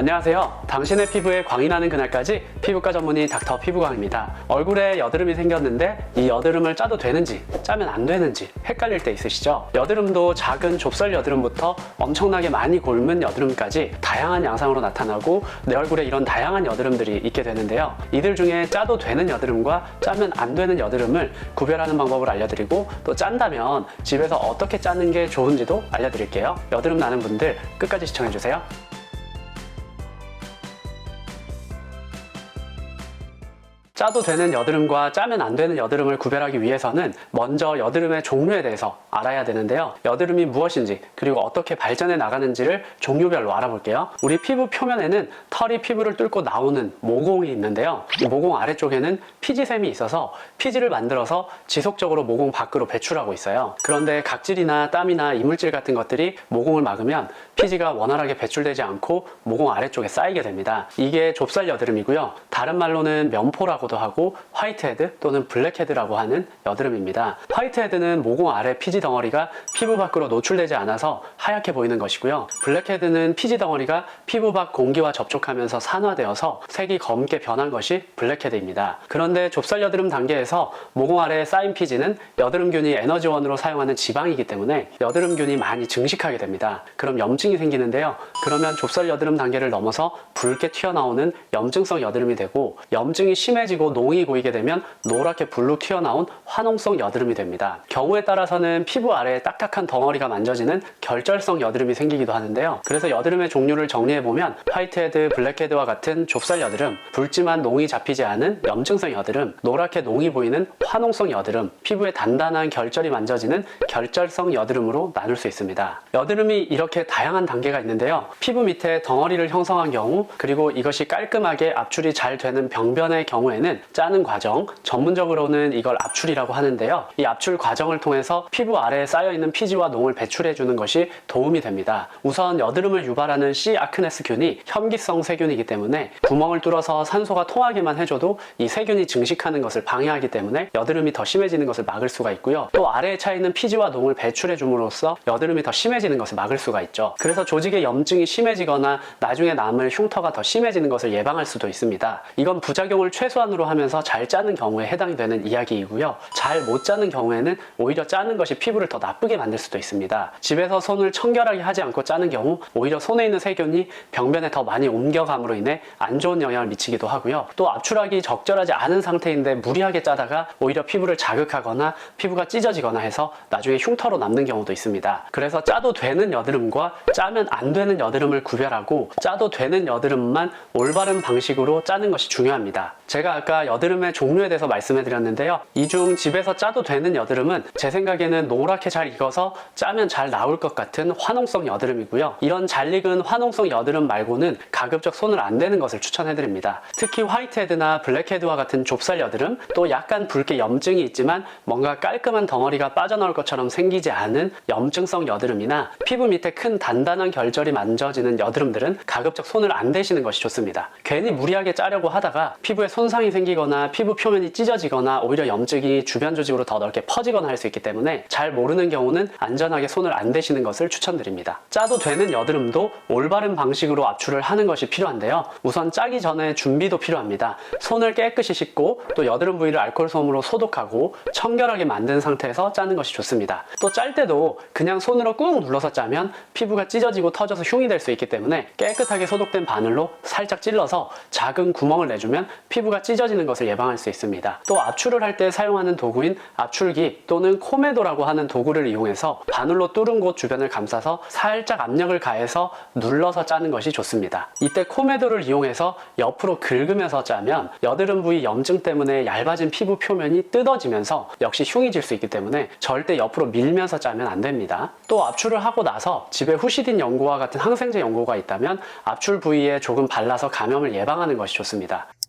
안녕하세요. 당신의 피부에 광이 나는 그날까지 피부과 전문의 닥터 피부광입니다. 얼굴에 여드름이 생겼는데 이 여드름을 짜도 되는지 짜면 안 되는지 헷갈릴 때 있으시죠? 여드름도 작은 좁쌀 여드름부터 엄청나게 많이 골문 여드름까지 다양한 양상으로 나타나고 내 얼굴에 이런 다양한 여드름들이 있게 되는데요. 이들 중에 짜도 되는 여드름과 짜면 안 되는 여드름을 구별하는 방법을 알려드리고 또 짠다면 집에서 어떻게 짜는 게 좋은지도 알려드릴게요. 여드름 나는 분들 끝까지 시청해주세요. 짜도 되는 여드름과 짜면 안 되는 여드름을 구별하기 위해서는 먼저 여드름의 종류에 대해서 알아야 되는데요. 여드름이 무엇인지 그리고 어떻게 발전해 나가는지를 종류별로 알아볼게요. 우리 피부 표면에는 털이 피부를 뚫고 나오는 모공이 있는데요. 이 모공 아래쪽에는 피지샘이 있어서 피지를 만들어서 지속적으로 모공 밖으로 배출하고 있어요. 그런데 각질이나 땀이나 이물질 같은 것들이 모공을 막으면 피지가 원활하게 배출되지 않고 모공 아래쪽에 쌓이게 됩니다. 이게 좁쌀 여드름이고요. 다른 말로는 면포라고도 하고 화이트헤드 또는 블랙헤드라고 하는 여드름입니다. 화이트헤드는 모공 아래 피지 덩어리가 피부 밖으로 노출되지 않아서 하얗게 보이는 것이고요. 블랙헤드는 피지 덩어리가 피부 밖 공기와 접촉하면서 산화되어서 색이 검게 변한 것이 블랙헤드입니다. 그런데 좁쌀 여드름 단계에서 모공 아래에 쌓인 피지는 여드름균이 에너지원으로 사용하는 지방이기 때문에 여드름균이 많이 증식하게 됩니다. 그럼 염증이 생기는데요. 그러면 좁쌀 여드름 단계를 넘어서 붉게 튀어나오는 염증성 여드름이 되고 염증이 심해지고 농이 고이게 되면 노랗게 불로 튀어나온 화농성 여드름이 됩니다. 경우에 따라서는 피부 아래에 딱딱한 덩어리가 만져지는 결절성 여드름이 생기기도 하는데요. 그래서 여드름의 종류를 정리해 보면 화이트헤드, 블랙헤드와 같은 좁쌀 여드름, 붉지만 농이 잡히지 않은 염증성 여드름, 노랗게 농이 보이는 화농성 여드름, 피부에 단단한 결절이 만져지는 결절성 여드름으로 나눌 수 있습니다. 여드름이 이렇게 다양한 단계가 있는데요. 피부 밑에 덩어리를 형성한 경우, 그리고 이것이 깔끔하게 압출이 잘 되는 병변의 경우에는 짜는 과정, 전문적으로는 이걸 압출이라고 하는데요. 이 압출 과정을 통해서 피부 아래에 쌓여 있는 피지와 농을 배출해 주는 것이 도움이 됩니다. 우선 여드름을 유발하는 C 아크네스균이 혐기성 세균이기 때문에 구멍을 뚫어서 산소가 통하게만 해줘도 이 세균이 증식하는 것을 방해하기 때문에 여드름이 더 심해지는 것을 막을 수가 있고요. 또 아래에 차 있는 피지와 농을 배출해 줌으로써 여드름이 더 심해지는 것을 막을 수가 있죠. 그래서 조직의 염증이 심해지거나 나중에 남을 흉터가 더 심해지는 것을 예방할 수도 있습니다. 이건 부작용을 최소한으로 하면서 잘 짜는 경우에 해당이 되는 이야기이고요. 잘 못 짜는 경우에는 오히려 짜는 것이 피부를 더 나쁘게 만들 수도 있습니다. 집에서 손을 청결하게 하지 않고 짜는 경우 오히려 손에 있는 세균이 병변에 더 많이 옮겨감으로 인해 안 좋은 영향을 미치기도 하고요. 또 압출하기 적절하지 않은 상태인데 무리하게 짜다가 오히려 피부를 자극하거나 피부가 찢어지거나 해서 나중에 흉터로 남는 경우도 있습니다. 그래서 짜도 되는 여드름과 짜면 안 되는 여드름을 구별하고 짜도 되는 여드름만 올바른 방식으로 짜는 것이 중요합니다. 제가 아까 여드름의 종류에 대해서 말씀해 드렸는데요. 이 중 집에서 짜도 되는 여드름은 제 생각에는 노랗게 잘 익어서 짜면 잘 나올 것 같은 화농성 여드름이고요. 이런 잘 익은 화농성 여드름 말고는 가급적 손을 안 대는 것을 추천해 드립니다. 특히 화이트헤드나 블랙헤드와 같은 좁쌀 여드름, 또 약간 붉게 염증이 있지만 뭔가 깔끔한 덩어리가 빠져나올 것처럼 생기지 않은 염증성 여드름이나 피부 밑에 큰 단단한 결절이 만져지는 여드름들은 가급적 손을 안 대시는 것이 좋습니다. 괜히 무리하게 짜려고 하다가 피부에 손상이 생기거나 피부 표면이 찢어지거나 오히려 염증이 주변 조직으로 더 넓게 퍼지거나 할 수 있기 때문에 잘 모르는 경우는 안전하게 손을 안 대시는 것을 추천드립니다. 짜도 되는 여드름도 올바른 방식으로 압출을 하는 것이 필요한데요. 우선 짜기 전에 준비도 필요합니다. 손을 깨끗이 씻고 또 여드름 부위를 알코올 솜으로 소독하고 청결하게 만든 상태에서 짜는 것이 좋습니다. 또 짤 때도 그냥 손으로 꾹 눌러서 짜면 피부가 찢어지고 터져서 흉이 될 수 있기 때문에 깨끗하게 소독된 바늘로 살짝 찔러서 작은 구멍 을 내주면 피부가 찢어지는 것을 예방할 수 있습니다. 또 압출을 할 때 사용하는 도구인 압출기 또는 코메도라고 하는 도구를 이용해서 바늘로 뚫은 곳 주변을 감싸서 살짝 압력을 가해서 눌러서 짜는 것이 좋습니다. 이때 코메도를 이용해서 옆으로 긁으면서 짜면 여드름 부위 염증 때문에 얇아진 피부 표면이 뜯어지면서 역시 흉이 질 수 있기 때문에 절대 옆으로 밀면서 짜면 안 됩니다. 또 압출을 하고 나서 집에 후시딘 연고와 같은 항생제 연고가 있다면 압출 부위에 조금 발라서 감염을 예방하는 것이 좋습니다. 있습니다.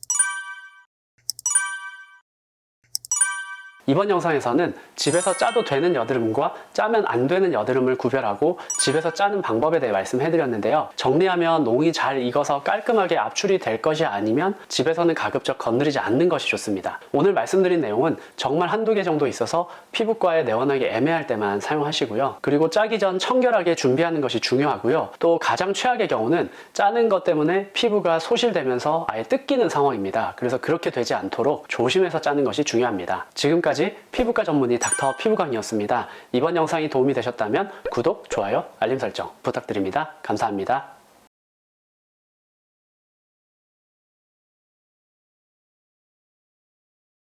이번 영상에서는 집에서 짜도 되는 여드름과 짜면 안 되는 여드름을 구별하고 집에서 짜는 방법에 대해 말씀해드렸는데요. 정리하면 농이 잘 익어서 깔끔하게 압출이 될 것이 아니면 집에서는 가급적 건드리지 않는 것이 좋습니다. 오늘 말씀드린 내용은 정말 한두 개 정도 있어서 피부과에 내원하기 애매할 때만 사용하시고요. 그리고 짜기 전 청결하게 준비하는 것이 중요하고요. 또 가장 최악의 경우는 짜는 것 때문에 피부가 소실되면서 아예 뜯기는 상황입니다. 그래서 그렇게 되지 않도록 조심해서 짜는 것이 중요합니다. 지금까지 피부과 전문의 닥터 피부광이었습니다. 이번 영상이 도움이 되셨다면 구독, 좋아요, 알림 설정 부탁드립니다. 감사합니다.